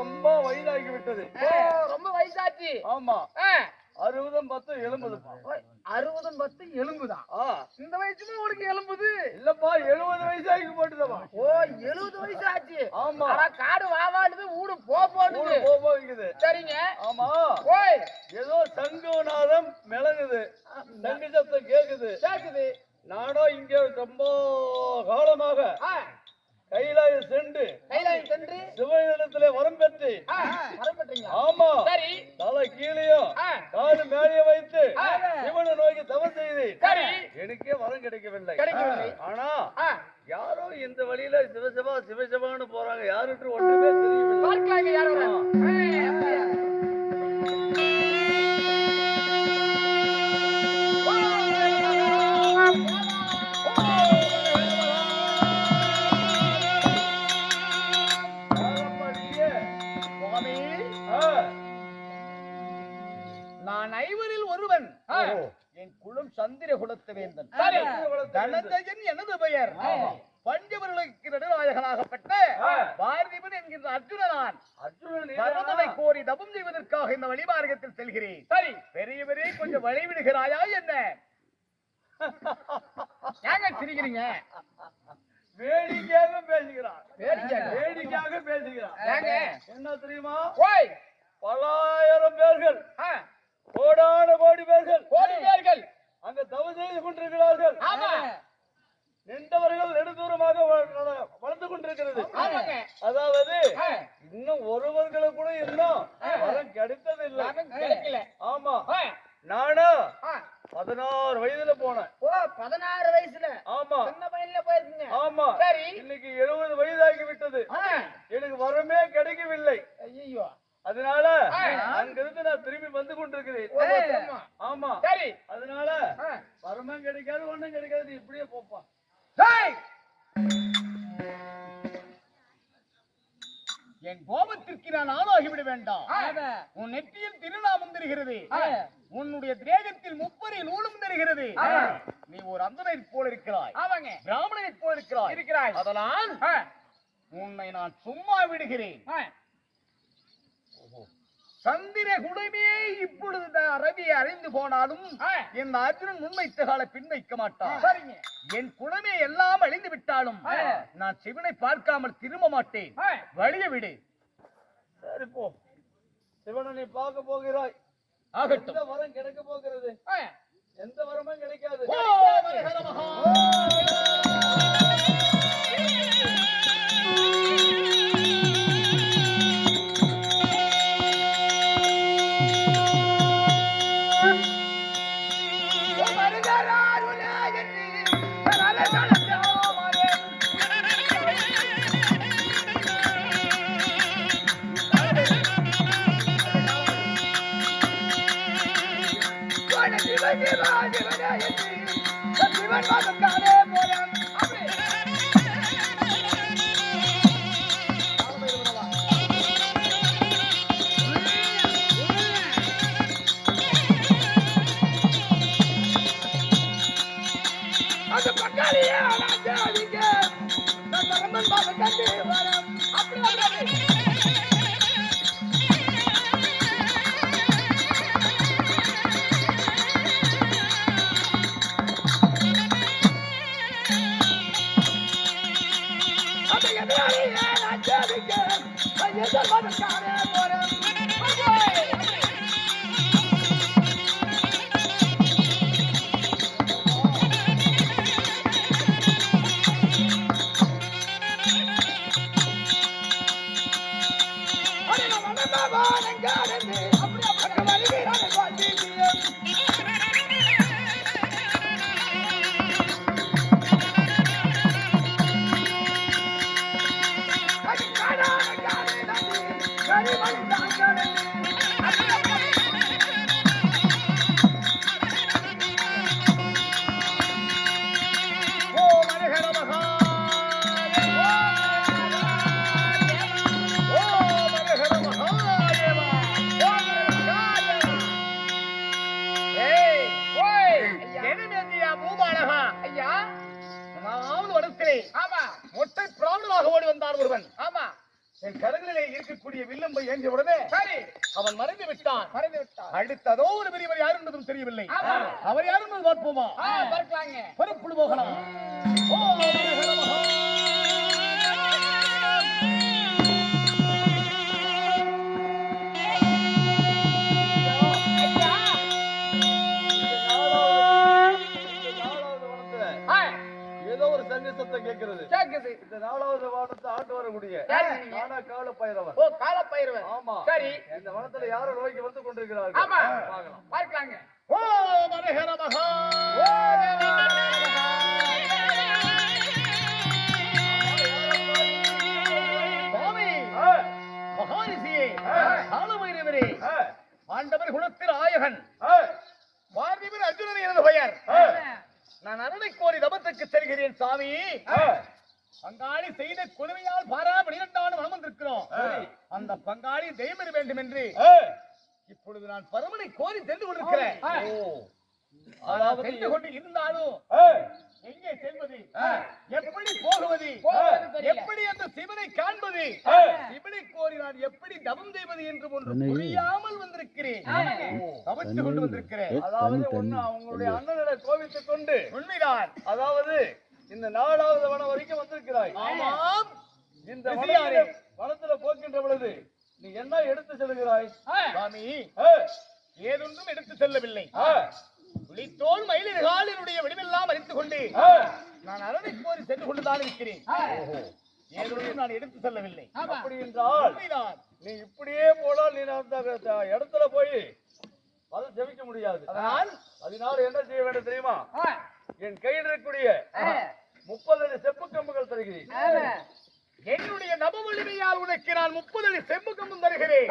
ரொம்ப வயதாகி விட்டது ரொம்ப வயசாச்சு. ஆமா. அறுபதும் பத்து எலும்புதுப்பா ஓய், அறுபதும் பத்து எலும்புதான் இந்த வயசுல உனக்கு எலும்புது இல்லப்பா எழுபது வயசாகி போட்டுதப்பா. ஓ எழுபது வயசு ஆச்சு ஆமா காடு வாவாடுது ஊடு போ போடுது. போக போகுது. சரிங்க. ஆமா. ஓய் ஏதோ சங்குநாதம் மிளகுது. சங்கு சத்தம் கேக்குது. கேக்குது. நானோ இங்க ரொம்ப காலமாக. கைலாயம் சென்று கைலாயம் சென்று சிவனிடத்திலே வரம் பெற்று ஆமா. சரி. தலை கீழையும் காலு மேலே வைத்து. சிவனை நோக்கி தவம் செய்தேன் சரி. எனக்கே வரம் கிடைக்கவில்லை. கிடைக்கவில்லை. ஆனா யாரோ இந்த வழியில சிவசிவா சிவசிவான்னு போறாங்க. யாருன்னு ஒன்றுமே தெரியவில்லை. பார்க்கலாங்க யார் என் குலம் சந்திர குலத்து வேந்தன். தனஞ்சயன் எனது பெயர். பஞ்சவர்களுக்கு நடுநாயகனாகப்பட்ட. பார்த்திபன் என்கின்ற அர்ஜுனனான். அர்ஜுனன் பரமனை? கோரி தபம் செய்வதற்காக இந்த வழிமார்க்கத்தில் செல்கிறேன். சரி. பெரியவரே கொஞ்சம் வழி விடுகிறாயா என்ன? ஏங்க சிரிக்கிறீங்க? வேடிக்கையாக பேசுகிறான் வேடிக்கையாக? ஏங்க? என்ன தெரியுமா? ஓய்! பலாயிரம் பேர்கள் கோடான கோடி பேர்கள். கோடி பேர்கள். அங்க தவம் செய்து கொண்டிருக்கிறார்கள். ஆமா. நின்றவர்கள் நெடுதூரமாக வளர்ந்து கொண்டிருக்கிறது. அதாவது இன்னும் ஒருவர்களுக்கு கூட இன்னும் வரம் லாபம் கிடைக்கல. ஆமா. நானா. பதினாறு வயதுல போனேன். ஓ பதினாறு வயசுல. ஆமா. சின்ன பையன்ல போயிருக்கீங்க ஆமா. சரி. இன்னைக்கு எழுபது வயதாகி விட்டது எனக்கு வரமே கிடைக்கவில்லை. ஐயோ அதனால. அங்கிருந்து நான் திரும்பி வந்து கொண்டிருக்கிறேன். ஆமா. சரி. அதனால. வரமும் கிடைக்காது ஒண்ணும் கிடைக்காது இப்படியே போப்பா. டேய்! என் கோபத்திற்கு நான் ஆளாகிவிட வேண்டாம். உன் நெற்றியில் திருநாமம் தெரிகிறது. உன்னுடைய தேகத்தில் முப்பரி நூலும் தெரிகிறது. நீ ஒரு அந்தனை போல இருக்கிறாய். ஆமாங்க. பிராமணனை போல இருக்கிறாய். இருக்கிறாய். அதனால் உன்னை நான் சும்மா விடுகிறேன். சந்திர குடமே இப்பொழுது நான் ரவியை அறிந்து போனாலும் இந்த அர்ஜுனன் முன்வைத்த கால பின் வைக்க மாட்டான். சரிங்க. என் குலமே எல்லாம் அழிந்து விட்டாலும் நான் சிவனை பார்க்காமல் திரும்ப மாட்டேன். வழிய விடு. சரி போ. சிவனை பார்க்க போகிறாய். ஆகட்டும். வரம் கிடைக்க போகிறது? எந்த வரமும் கிடைக்காது. ஓ, வந்தார் ஒருவன். ஆமா. என் கரங்களிலே இருக்கக்கூடிய வில்லும் வில்லம்பை ஏந்திய உடனே சரி. அவன் மறைந்து விட்டான். மறைந்து விட்டார் அடுத்ததோ ஒரு பெரியவர் யார் என்பதும் தெரியவில்லை. அவர் யார் என்பது பார்ப்போமா? பார்க்கலாங்க. பொறுப்புடு போகலாம் ஓ சத்தம் கேட்கிறது. கேக்குது இந்த நாலாவது வானத்தை ஆண்டு வரக்கூடிய? நானா கால பைரவன் ஓ காலப்பயிர்வன் ஆமா. சரி. இந்த வனத்துல யாரோ நோய்க்கு வந்து கொண்டிருக்கிறார்கள்? ஆமா. பார்க்கலாம். பார்க்கலாங்க. ஓ மரஹர மகா. சுவாமி. மகாரிஷியே. காலபைரவரே ஆண்டவர் குலத்தில் ஆயகன். ஆ, பார்த்திபன் அர்ஜுனன் எனது பெயர் நான் அருளை கோரி தபத்துக்கு செல்கிறேன் சாமி. பங்காளி செய்த கொடுமையால் பாரா பனிரெண்டாண்டு மனம் வந்திருக்கிறோம். அந்த பங்காளி தெய்வம் வேண்டும் என்று. இப்பொழுது நான் பரமனை கோரி சென்று கொண்டிருக்கிறேன் சென்று கொண்டு இருந்தாலும் எங்கே செல்வது. எப்படி போகுவது. எப்படி அந்த சிவனை காண்பது. சிவனை கோரி நான் எப்படி தவம் செய்வது என்று ஒன்று தவத்து கொண்டு வந்திருக்கிறேன். அதாவது ஒண்ணு அவங்களுடைய அண்ணனிட கோவித்துக் கொண்டு உண்மைதான். அதாவது இந்த நாலாவது வனம் வரைக்கும் வந்திருக்கிறாய். ஆமாம். இந்த. வனத்தில போக்கின்ற பொழுது நீ என்ன எடுத்து செல்கிறாய்? சுவாமி. ஏதொன்றும் எடுத்து செல்லவில்லை. புலித்தோல் மயிலினகாலினுடைய வடிவெல்லாம் அறிந்து கொண்டு. நான் அரணை கோரி சென்று கொண்டுதான் இருக்கிறேன். ஏதொன்றும் நான் எடுத்து செல்லவில்லை. அப்படி என்றால் நீ இப்படியே போனால் நீ அந்த இடத்துல போய் அதை ஜெபிக்க முடியாது. அதனால் என்ன செய்ய வேண்டும் தெரியுமா? என் கையில் இருக்கக்கூடிய முப்பது அடி செப்பு கம்புகள் தருகிறேன். ஆமா. என்னுடைய நபவலிமையால் உனக்கு நான் முப்பது அடி செம்பு கம்பம் தருகிறேன்.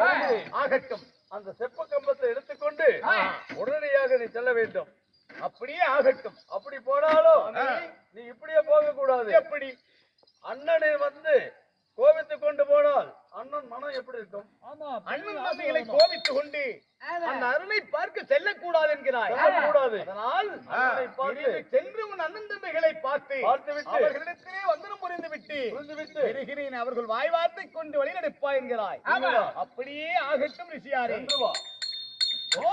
ஆகட்டும். அந்த செப்பு கம்பத்தை எடுத்துக்கொண்டு. உடனடியாக நீ செல்ல வேண்டும். அப்படியே ஆகட்டும். அப்படி போனாலும். நீ இப்படியே போக கூடாது எப்படி? அண்ணனை வந்து கோபித்துக் கொண்டு போனால் அண்ணன் மனம் எப்படி இருக்கும்? அண்ணன் தம்பிகளை கோபித்துக் கொண்டு ஆமா. அந்த அருளை பார்க்க செல்லக்கூடாது என்கிறாய். செல்லக்கூடாது. அதனால் சென்று உன் அண்ணன் தம்பிகளை பார்த்து அவர்களிடத்திலே வந்தனம் புரிந்து விட்டு புரிந்துவிட்டு. பெறுகிறேன் அவர்கள் வாய் வார்த்தை கொண்டு வழி நடப்பா என்கிறாய். அப்படியே ஆகட்டும் ரிஷியாரே. ஓ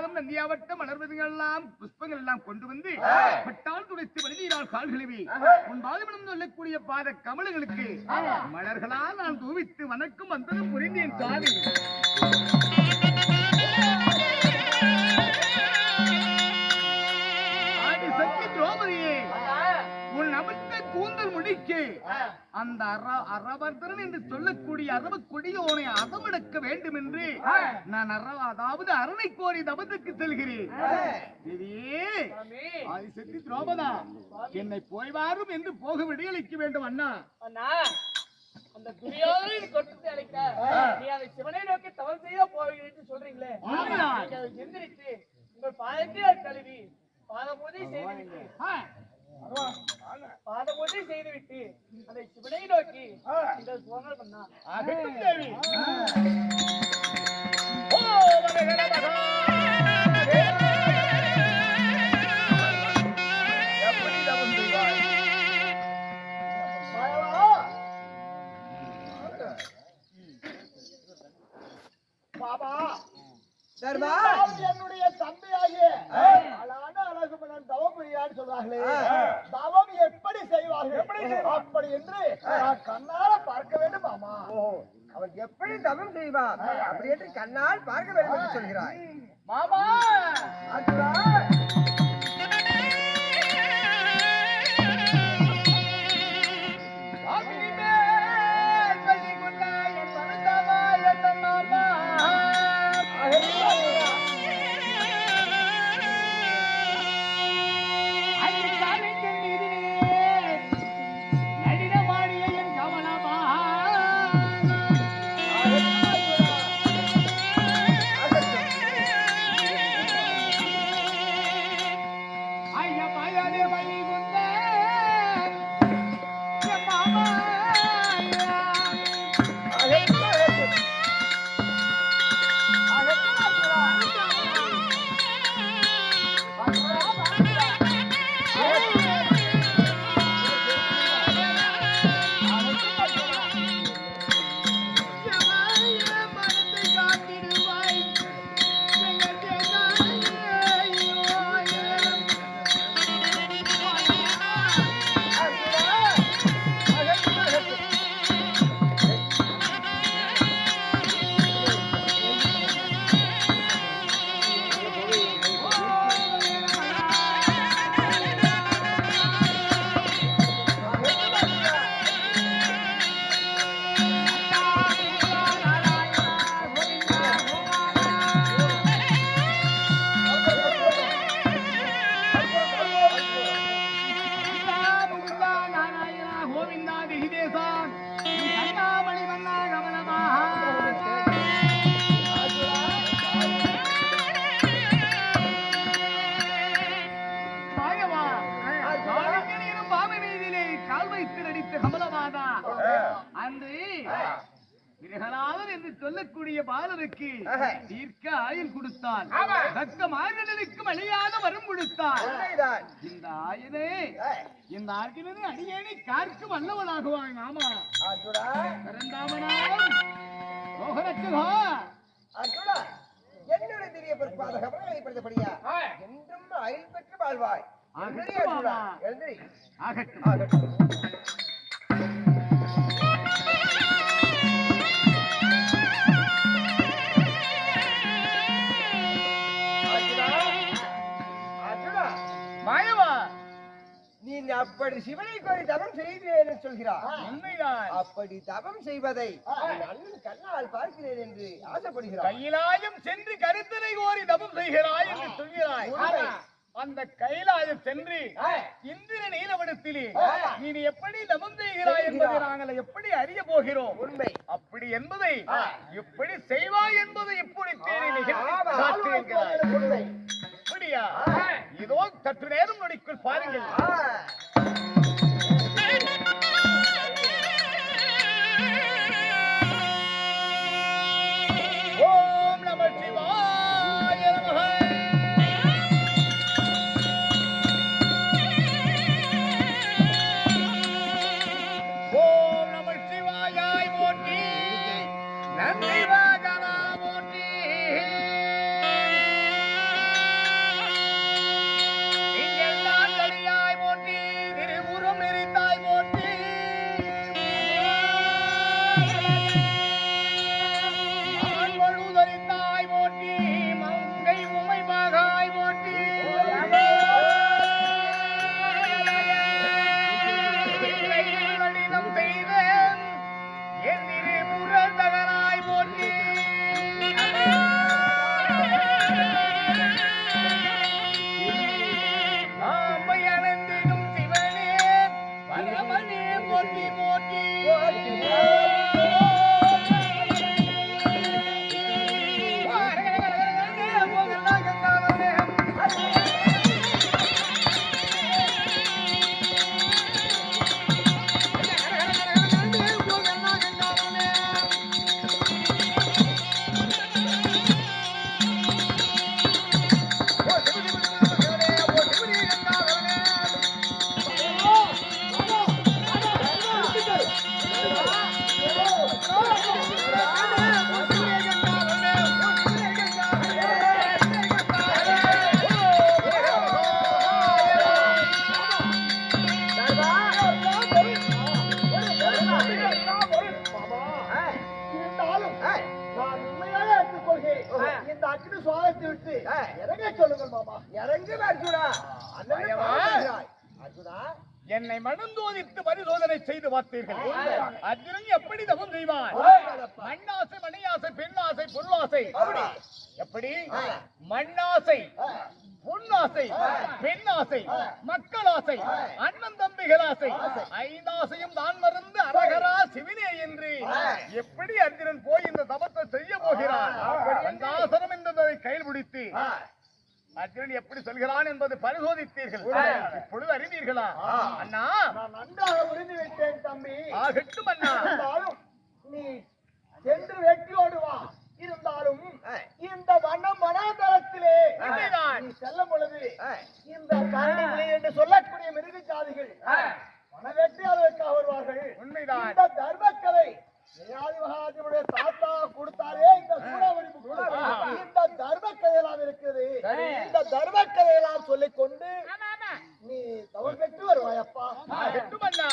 வேறு பாரிசாதம் நந்தியாவட்ட மலர்வதுகள் எல்லாம் புஷ்பங்கள் எல்லாம் கொண்டு வந்து பட்டால் துடைத்து மனிதீரால் கால்கழுவி உன் பாதமனம் சொல்லக்கூடிய பாத கமலங்களுக்கு மலர்களால் நான் தூவித்து வணக்கம் வந்ததும் புரிந்தேன் சாதி கூந்தல் முடிக்கு. அந்த அரவர்தன் என்று சொல்லக்கூடிய அரப கொடியோனை அதமடக்க வேண்டும் என்று நான் அற அதாவது அரணை கோரி தபத்துக்கு செல்கிறேன். ஆதிசக்தி திரௌபதா என்னை போய் வாரும் என்று போக விடியளிக்க வேண்டும் அண்ணா. அண்ணா அந்த துரியோதனின் கொட்டத்தை அழைக்க. நீ அதை சிவனை நோக்கி தவறு செய்ய என்று சொல்றீங்களே. எந்திரிச்சு உங்கள் பாதத்தை கழுவி பாத பூஜை செய்துவிட்டு ஆ, பாத பூஜை செய்துவிட்டு அதை சிவனை நோக்கி நீங்கள் சுவங்கள் பண்ணா ஆகட்டும் தேவி ஓ வடகட எப்படி தவம் செய்வாய் பாபா தர்மா என்னுடைய தந்தையாகிய அழகான அழகு மன்னன் தவம் சொல்றாங்களே தவம் எப்படி செய்வார்கள்? எப்படி அப்படி என்று நான் கண்ணால பார்க்க வேண்டும் மாமா. அவன் எப்படி தவம் செய்வான்? அப்படி என்று கண்ணால் பார்க்க வேண்டும் என்று சொல்கிறாய். மாமா! கொடுத்தான் தக்க மார்கடலுக்கும் அழியாத வரம் கொடுத்தான். இந்த ஆயனே இந்த ஆர்கினது அடியேனை கார்க்கும் வல்லவனாகுவான் ஆமா ரோகரட்சகா அர்ஜுனா, என்னுடைய திரிய பொறுப்பாத கமலங்களை படித்தபடியா? என்றும் அயல் பெற்று வாழ்வாய். ஆகட்டும். ஆகட்டும். அப்படி சிவனை கோரி தவம் செய்கிறேன் என்று சொல்கிறார். உண்மைதான். அப்படி தவம் செய்வதை அண்ணன் கண்ணால் பார்க்கிறேன் என்று ஆசைப்படுகிறார். கையிலாயம் சென்று கருத்தனை கோரி தபம் செய்கிறாய் என்று சொல்கிறாய். அந்த கைலாயம் சென்று இந்திர நீலவனத்திலே நீ எப்படி தபம் செய்கிறாய் என்பதை நாங்கள் எப்படி அறிய போகிறோம்? உண்மை. அப்படி என்பதை எப்படி செய்வாய் என்பதை இப்படி தேடி. அப்படியா? இதோ சற்று நேரம் நொடிக்குள் பாருங்கள். Thank you. என்னை மனந்தோதித்து பரிசோதனை செய்து பார்த்தீர்கள். அர்ஜுனன் எப்படி தவம் செய்வான்? மண்ணாசை மணியாசை பெண்ணாசை பொருளாசை எப்படி? மண்ணாசை பொன்னாசை பெண்ணாசை மக்களாசை அண்ணன் தம்பிகள் ஆசை. ஐந்தாசையும் தான் மறந்து அரகரா சிவினே என்று எப்படி அர்ஜுனன் போய் இந்த தபத்தை செய்ய போகிறான்? அந்த ஆசனம் என்பதை கையில் பிடித்து அர்ஜுனன் எப்படி சொல்கிறான் என்பதை பரிசோதித்தீர்கள். இப்பொழுது அறிவீர்களா? அண்ணா. நான் நன்றாக புரிந்து விட்டேன் தம்பி. ஆகட்டும் அண்ணா. இருந்தாலும் நீ சென்று வெற்றியோடு வா. இருந்தாலும் இந்த வனம் வனாந்தரத்திலே உண்மைதான். நீ செல்லும் பொழுது இந்த கரடிகளை என்று சொல்லக்கூடிய மிருக ஜாதிகள் வனவேட்டையாளருக்காக வருவார்கள். உண்மைதான். இந்த தர்மக்கதை ஜெயாதி மகாராஜனுடைய தாத்தா கொடுத்தாரே இந்த புக்கு. இந்த தர்மக்கதையெல்லாம் இருக்குது. இந்த தர்மக்கதையெல்லாம் சொல்லிக் கொண்டு நீ தவறு பெற்று வருவாயப்பா. ஆகட்டும் அண்ணா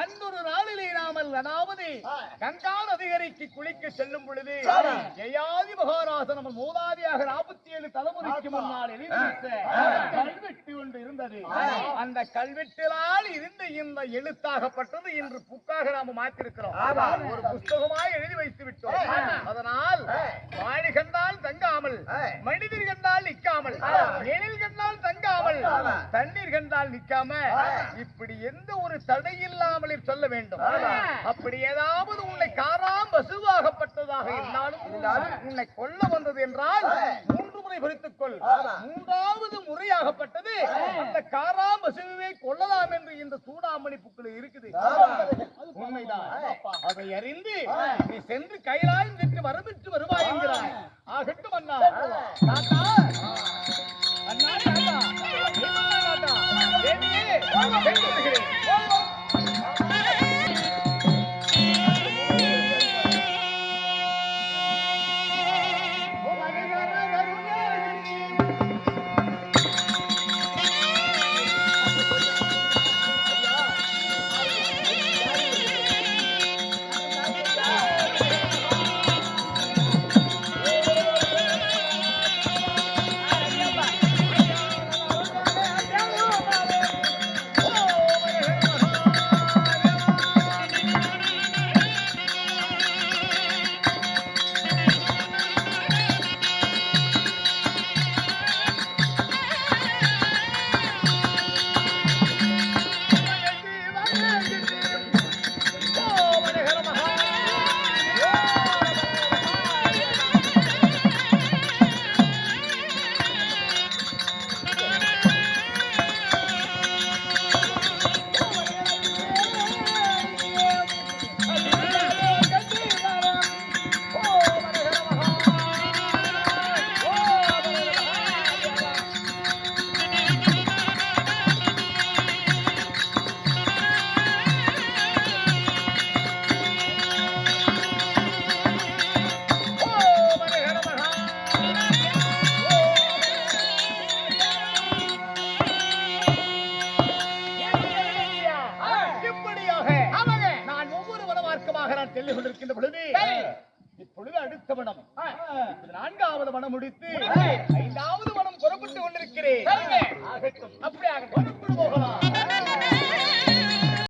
அன்றொரு நாளிலே நாமல் அதாவது கங்கா நதிகரைக்கு குளிக்க செல்லும் பொழுது ஜெயாதி மகாராஜன் நம்ம மூதாதியாக நாற்பத்தி ஏழு தலைமுறைக்கு முன்னால் எழுதிவிட்ட கல்வெட்டு ஒன்று இருந்தது. அந்த கல்வெட்டினால் இருந்த இந்த எழுத்தாகப்பட்டது இன்று புக்காக நாம மாற்றிருக்கிறோம். ஒரு புஸ்தகமாய் எழுதி வைத்து விட்டோம். அதனால் வாழி கண்டால் தங்காமல் மனிதர் கண்டால் நிற்காமல் எழில் கண்டால் தங்காமல் தண்ணீர் கண்டால் நிற்காம இப்படி எந்த ஒரு தடை இல்லாமல் சொல்ல வேண்டும் அப்படி ஏதாவது உன்னை காராம் பசுவாகப்பட்டதாக இருந்தாலும் உன்னை கொல்ல வந்தது என்றால் மூன்று முறை குறித்துக் கொள் மூன்றாவது முறையாகப்பட்டது அந்த காராம் பசுவை கொள்ளலாம் என்று இந்த சூடாமணி புக்கள் இருக்குது உண்மைதான் அதை அறிந்து நீ சென்று கைலாயம் சென்று வரமிட்டு வருவாய் என்கிறாய் ஆகட்டும் அண்ணா தாத்தா அண்ணா தாத்தா தாத்தா தேவியே